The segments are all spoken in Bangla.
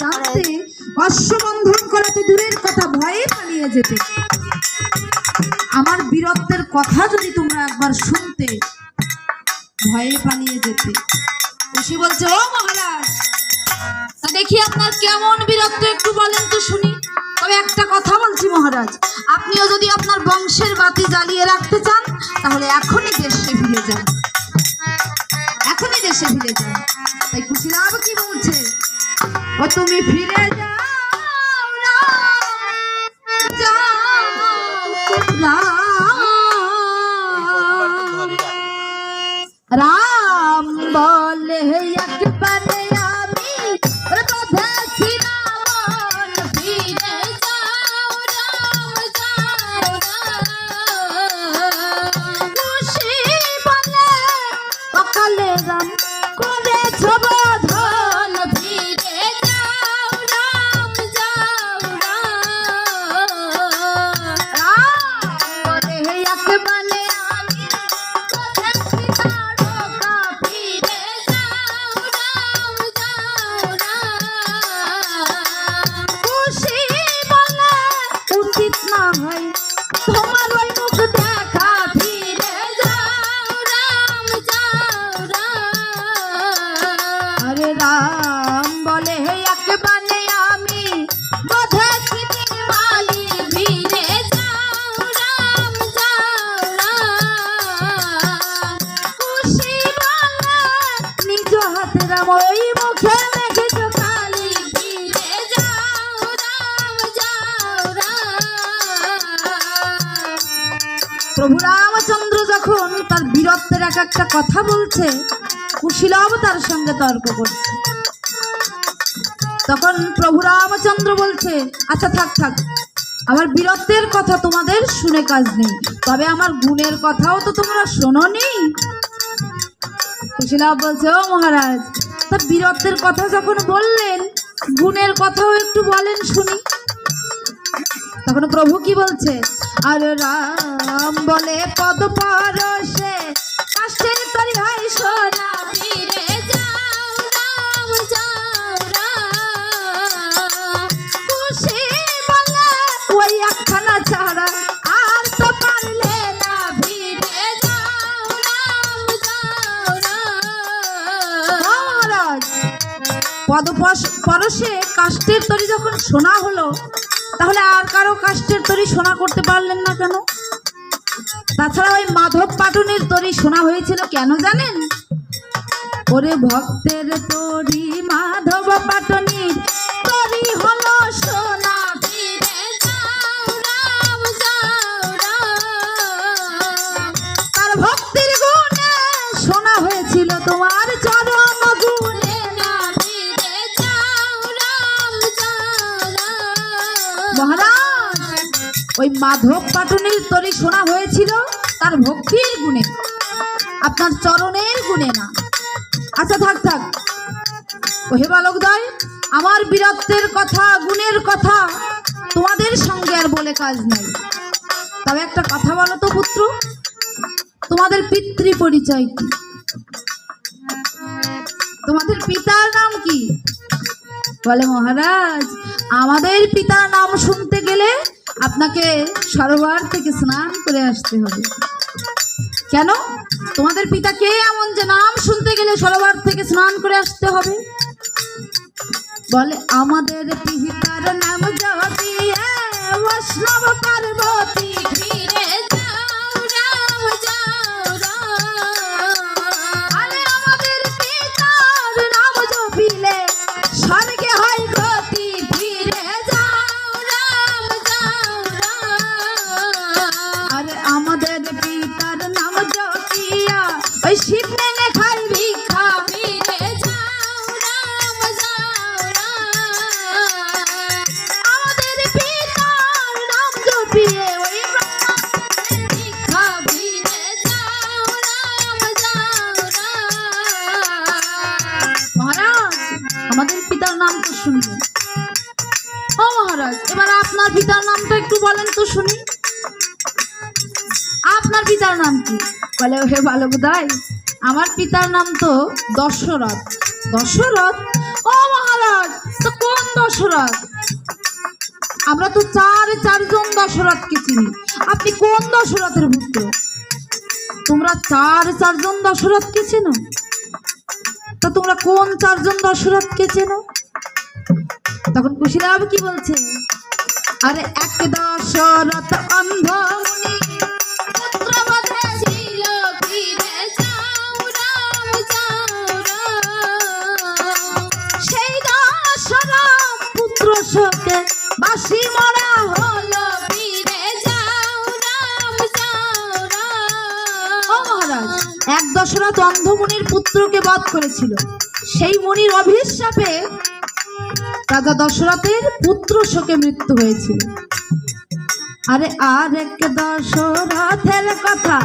জানতে অশ্ববন্ধন করা তো দূরের কথা, ভয়ে পালিয়ে যেতে। আমার বীরত্বের কথা যদি তোমরা একবার শুনতে, ভয়ে পালিয়ে যেতে। বলছে, ও মহারাজ দেখি আপনার কেমন বীরত্ব একটু বলেন তো শুনি। তবে একটা কথা বলছি মহারাজ, আপনিও যদি আপনার বংশের বাতি জ্বালিয়ে রাখতে চান, তাহলে এখনই দেশে ফিরে যান। এখনই দেশে ফিরে যান। তাই খুশি কুশিলাভ কি বলছে? ও তুমি ফিরে যাও রাম, রাম। বলে এক একটা কথা বলছে, কুশীলব তার সঙ্গে তর্ক করছে। তখন প্রভু রামচন্দ্র বলছে আচ্ছা থাক থাক, আমার বীরত্বের কথা তোমাদের শুনে কাজ নেই, তবে আমার গুণের কথাও তো তোমরা শোনোনি। কুশীলব বলছে, ও মহারাজ, তা বীরত্বের কথা যখন বললেন, গুণের কথাও একটু বলেন শুনি। তখন প্রভু কি বলছে, আর রাম বলে পদ পরশে পরশে কাষ্টের তরি যখন সোনা হলো, তাহলে আর কারও কাষ্টের তরি সোনা করতে পারলেন না কেন? তাছাড়া ওই মাধব পাটনের তরি সোনা হয়েছিল কেন জানেন? ওরে ভক্তের তরি মাধব পাটনির তরি হলো সোনা তার ভক্তির গুণে সোনা হয়েছিল তোমার চরম গুণে। মহারাজ ওই মাধব পাটনের তরি সোনা হয়েছিল তার ভক্তির গুণে। আপনার চরণের হে আমার বীরত্বের কথা, গুণের কথা তোমাদের সঙ্গে আর বলে কাজ নাই। তবে একটা কথা বলো তো পুত্র, তোমাদের পিতৃ পরিচয় কি? তোমাদের পিতার নাম কি? বলে মহারাজ, আমাদের পিতার নাম শুনতে গেলে আপনাকে সরোবর থেকে স্নান করে আসতে হবে। কেন? তোমাদের পিতা কে এমন যে নাম শুনতে গেলে সরোবর থেকে স্নান করে আসতে হবে? বলে আমাদের পিহিতার নাম জ্যোতি বৈষ্ণব পার্বতী বলে হে বালক দাই আমার পিতার নাম তো দশরথ। দশরথ? ও মহারাজ, তো কোন দশরথ? আমরা তো চার চারজন দশরথকে চিনি। আপনি কোন দশরথের পুত্র তোমরা চার চারজন দশরথকে চেনো? তা তোমরা কোন চারজন দশরথকে চেনো? তখন কুশিলাভ কি বলছে? আরে এক দশরথ অন্ধ শোকে মরা হলো ফিরে যাও রাম যাও রাম। ও মহারাজ এক দশরথ অন্ধমুনির পুত্রকে বধ করেছিল। সেই মুনির অভিশাপে রাজা দশরথের পুত্র শোকে মৃত্যু হয়েছিল। আরে আর এক দশরথের কথা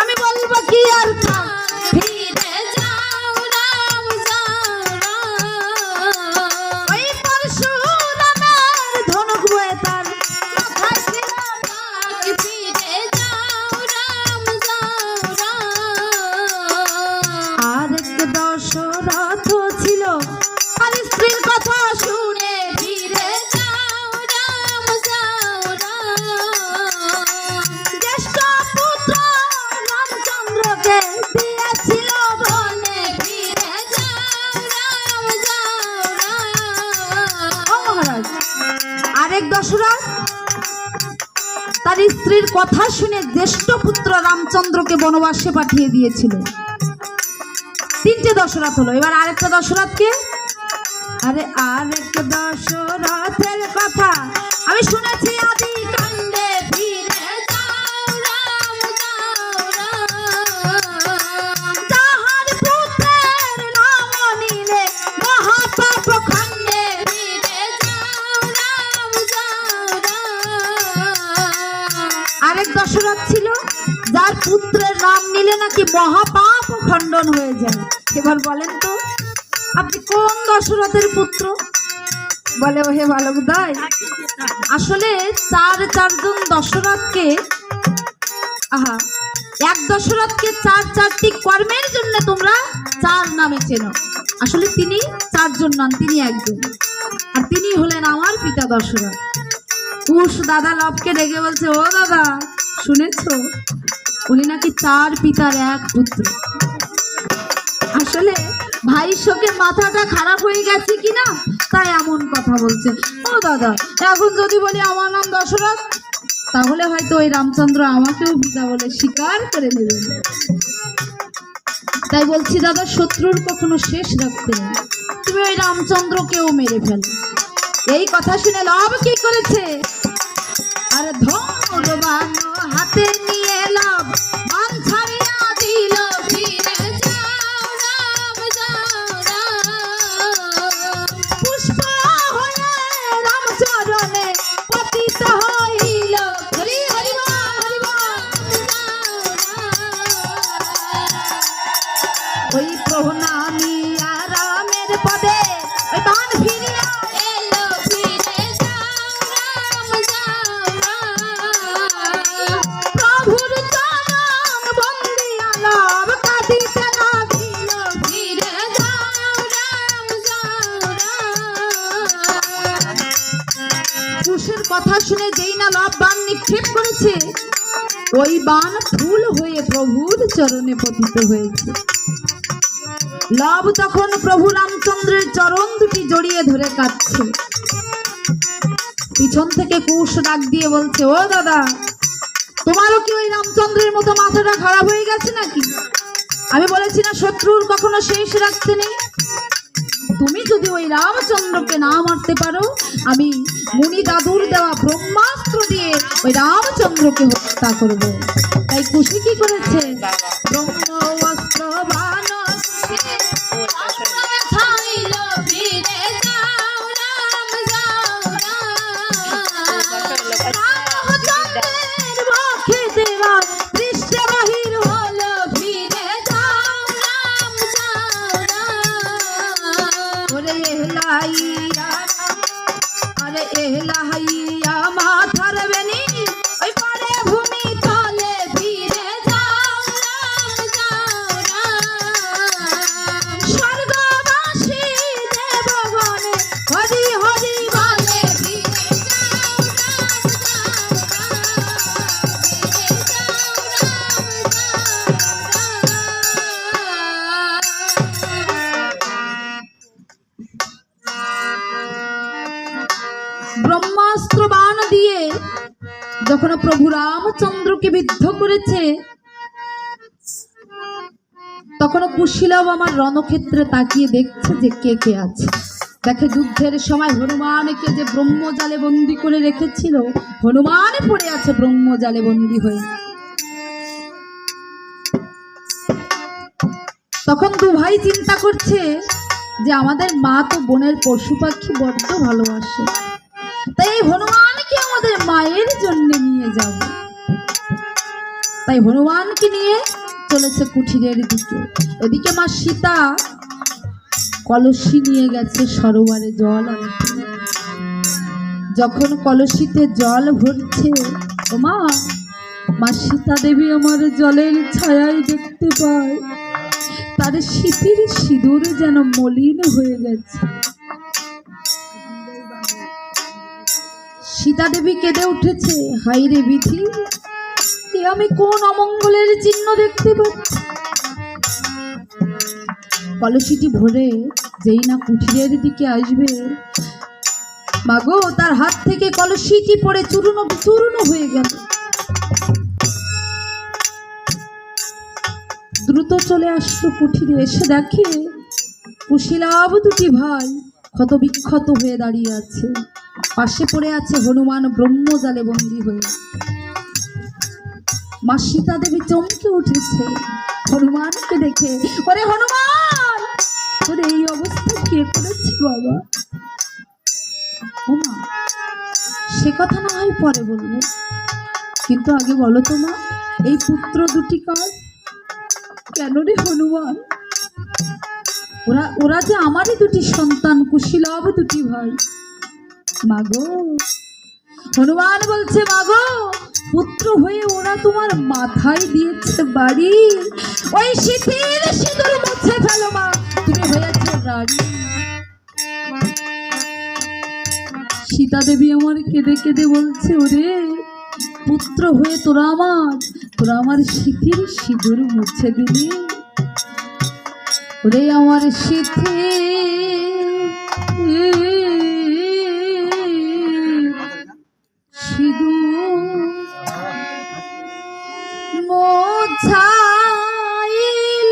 আমি বলব কি আর? ফিরে আরেক দশরথ তার স্ত্রীর কথা শুনে জ্যেষ্ঠ পুত্র রামচন্দ্রকে বনবাসে পাঠিয়ে দিয়েছিল। তিনটে দশরথ হলো। এবার আরেকটা দশরথকে আরে আরেক দশরথের কথা। আমি শুনেছি নাকি মহাপাপ খণ্ডন হয়ে যায়? এবার বলেন তো, আপনি কোন দশরথের পুত্র? বলে ওহে বালক দায় আসলে চার চারজন দশরথকে, আহা, এক দশরথকে চার চারটি কর্মের জন্য তোমরা চার নামে চেনো। আসলে তিনি চারজন নন, তিনি একজন। আর তিনি হলেন আমার পিতা দশরথ। কুশ দাদা, লবকে ডেকে বলছে, ও দাদা, শুনেছো? উনি নাকি চার পিতার এক পুত্র। আসলে ভাই শোকে মাথাটা খারাপ হয়ে গেছে কিনা, তাই এমন কথা বলছে। ও দাদা, এখন যদি বলি আমার নাম দশরথ, তাহলে হয়তো ওই রামচন্দ্র আমাকেও পিতা বলে স্বীকার করে নেবেন তাই বলছি, দাদা, শত্রুর কখনো শেষ রাখতে নেই। তুমি ওই রামচন্দ্রকেও মেরে ফেলো। এই কথা শুনে লাভ কি করেছে? আর ধনুর্বাণ হাতে নিয়ে এলাম। মান ছাড়িয়া কথা শুনে যেই না লাভ বান নিক্ষেপ করেছে, ওই বান ফুল হয়ে প্রভুর চরণে পতিত হয়েছে। লব তখন প্রভু রামচন্দ্রের চরণ দুটি জড়িয়ে ধরে কাঁদছে। পিছন থেকে কুশ ডাক দিয়ে বলছে, ও দাদা, তোমারও কি ওই রামচন্দ্রের মতো মাথাটা খারাপ হয়ে গেছে নাকি? আমি বলেছি না শত্রুর কখনো শেষ রাখতে নেই। ওই রামচন্দ্রকে না মারতে পারো। আমি মুনি দাদুর দেওয়া ব্রহ্মাস্ত্র দিয়ে ওই রামচন্দ্রকে হত্যা করব। তাই খুশি কি করেছে? ব্রহ্ম প্রভু রামচন্দ্রকে বিদ্ধ করেছে। তখন কুশীলব আমার রণক্ষেত্রে তাকিয়ে দেখছে যে কে কে আছে। দেখে যুদ্ধের সময় হনুমানকে যে ব্রহ্মজালে বন্দি করে রেখেছিল, হনুমান পড়ে আছে ব্রহ্মজালে বন্দি হয়ে। তখন দু ভাই চিন্তা করছে যে আমাদের মা তো বোনের পশু পাখি বড্ড ভালোবাসে। তাই হনুমানকে আমাদের মায়ের জন্য নিয়ে যাব। তাই হনুমানকে নিয়ে চলেছে কুঠিরের দিকে। মা সীতা কলসি নিয়ে গেছে সরোবরে জল যখন কলসিতে জল ভরছে, ও মা মা সীতা দেবী আমার জলের ছায়ায় দেখতে পায়। তার শীতের সিঁদুর যেন মলিন হয়ে গেছে। সীতা দেবী কেঁদে উঠেছে। হাই রে বিধি এ আমি কোন অমঙ্গলের চিহ্ন দেখতে পাচ্ছি? কলসিটি ভরে যেই না কুঠিরের দিকে আসবে। মাগো, তার হাত থেকে কলসিটি পড়ে চূর্ণ চূর্ণ হয়ে গেল। দ্রুত চলে আসলো কুঠিরে, এসে দেখে কুশিলাভ দুটি ভাই ক্ষত বিক্ষত হয়ে দাঁড়িয়ে আছে। পাশে পড়ে আছে হনুমান ব্রহ্মজালে বন্দী হয়ে। মা সীতা দেবী চমকে উঠেছে। হনুমানকে দেখে, ওরে হনুমান, তোর এই অবস্থা কে করেছে বাবা? ওমা সে কথা না হয় পরে বলব। কিন্তু আগে বলো তো মা, এই পুত্র দুটি কার? কেন রে হনুমান? ওরা ওরা যে আমারই দুটি সন্তান, কুশীলভ দুটি ভাই। মাগো। হনুমান বলছে, মাগো, পুত্র হয়ে ওরা তোমার মাথায় দিয়েছে বাড়ি। ওই শীতের সিঁদুর মুছে ফেলো মা, তুমি হয়েছ রানী সীতা দেবী আমার কেঁদে কেঁদে বলছে, ওরে, পুত্র হয়ে তোরা আমার তোরা আমার শীতের সিঁদুর মুছে দিলি। ওরে, আমার শীতে মোছাইলি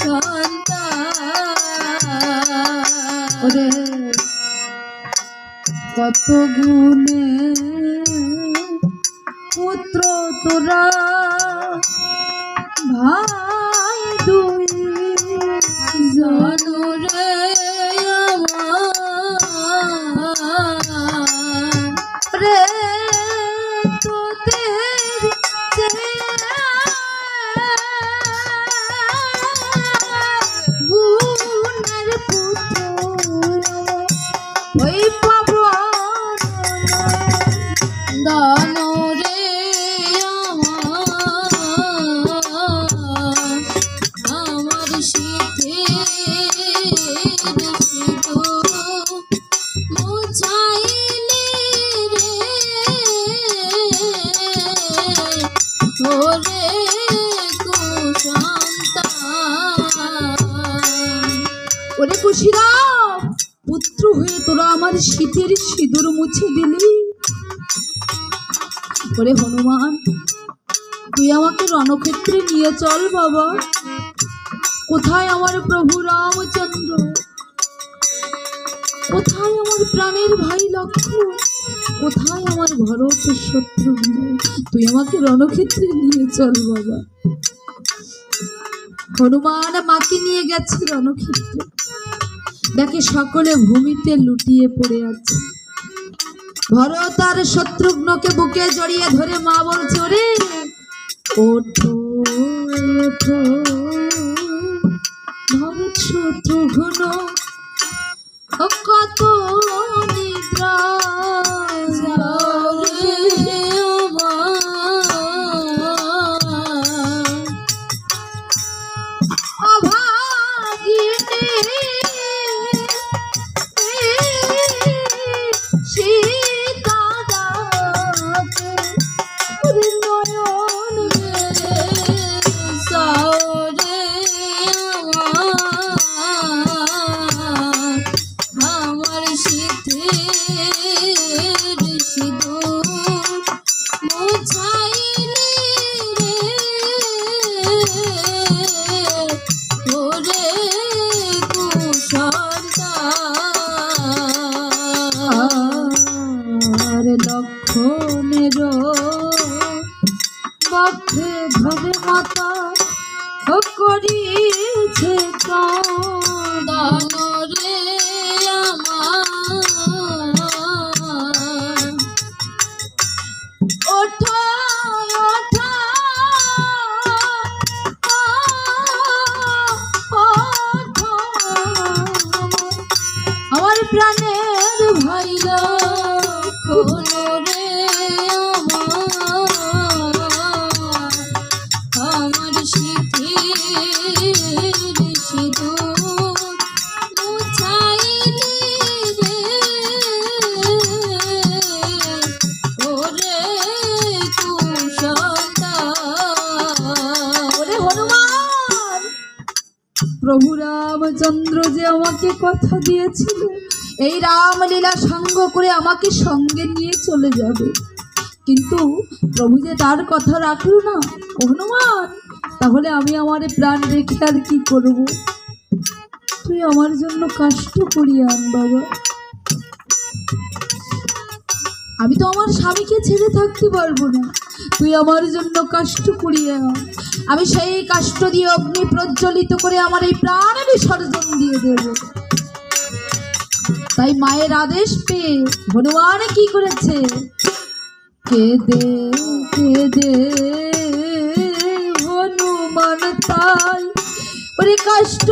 কুসন্তা ওরে কত গুণে পুত্র তোরা ভাই ওরে হনুমান, তুই আমাকে রণক্ষেত্রে নিয়ে চল বাবা। কোথায় আমার প্রভু রামচন্দ্র? কোথায় আমার প্রাণের ভাই লক্ষ্মণ? কোথায় আমার ভরত শত্রুঘ্ন তুই আমাকে রণক্ষেত্রে নিয়ে চল বাবা। হনুমান মাকে নিয়ে গেছে রণক্ষেত্রে। দেখে সকলে ভূমিতে লুটিয়ে পড়ে আছে। ভরত আর শত্রুঘ্নকে বুকে জড়িয়ে ধরে মা বলছে ওরে ভরত শত্রুঘ্ন কত কথা দিয়েছিল। এই রামলীলা সঙ্গ করে আমাকে সঙ্গে নিয়ে চলে যাবে। কিন্তু প্রভু যে তার কথা রাখল না, হনুমান, তাহলে আমি আমার প্রাণ রেখে আর কি করব? তুই আমার জন্য কষ্ট করিয়ে আন বাবা। আমি তো আমার স্বামীকে ছেড়ে থাকতে পারব না। তুই আমার জন্য কষ্ট করিয়ে আমি সেই কাষ্ট দিয়ে অগ্নি প্রজ্বলিত করে আমার এই প্রাণ বিসর্জন দিয়ে দেব। তাই মায়ের আদেশ পেয়ে হনুমান কি করেছে? কেদে কেদে হনুমান তাই। ওরে কষ্ট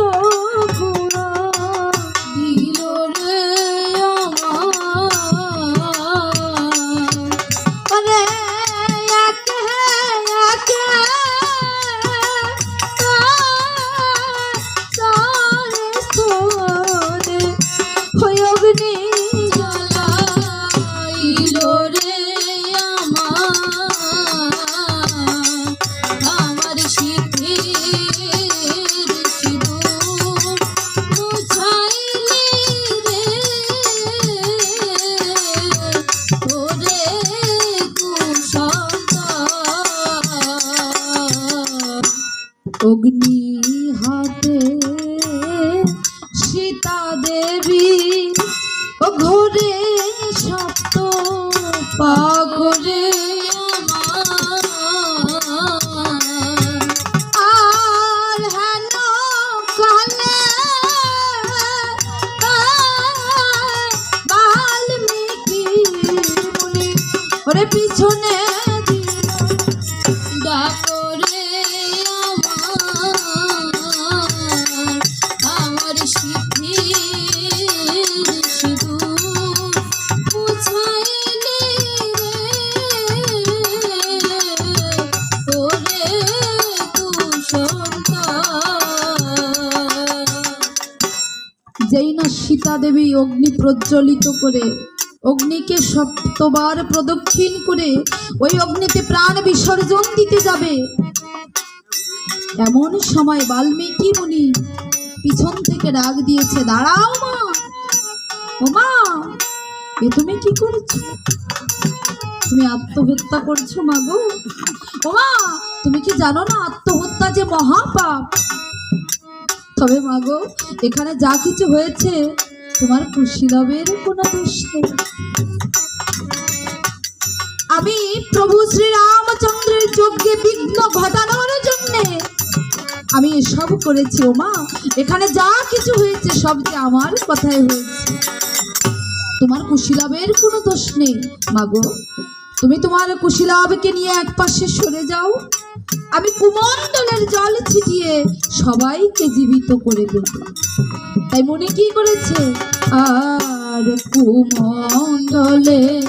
সীতা দেবী ও ঘরে সপ্ত পাগরে পিছনে সীতা দেবী অগ্নি প্রজ্বলিত করে। অগ্নিকে সপ্তবার প্রদক্ষিণ করে ওই অগ্নিতে প্রাণ বিসর্জন দিতে যাবে। এমন সময় বাল্মীকি মুনি পিছন থেকে ডাক দিয়েছে, দাঁড়াও মা, ও মা, এ তুমি কি করছ? তুমি আত্মহত্যা করছ মা গো? ও মা, তুমি কি জানো না, আত্মহত্যা যে মহাপাপ? তবে মা গো এখানে যা কিছু হয়েছে, তোমার কুশীলবের কোনো দোষ আমি প্রভু শ্রীরামচন্দ্রের যজ্ঞে বিঘ্ন ঘটানোর জন্যে, আমি এসব করেছি ও মা এখানে যা কিছু হয়েছে, সব যে আমার কথায় হয়েছে। তোমার কুশীলাবের কোনো দোষ নেই, মাগো। তুমি তোমার কুশীলাবকে নিয়ে এক পাশে সরে যাও। আমি কুমন্ডলের জল ছিটিয়ে সবাইকে জীবিত করে দেব। তাই মনে কি করেছে? আর কুমণ্ডলে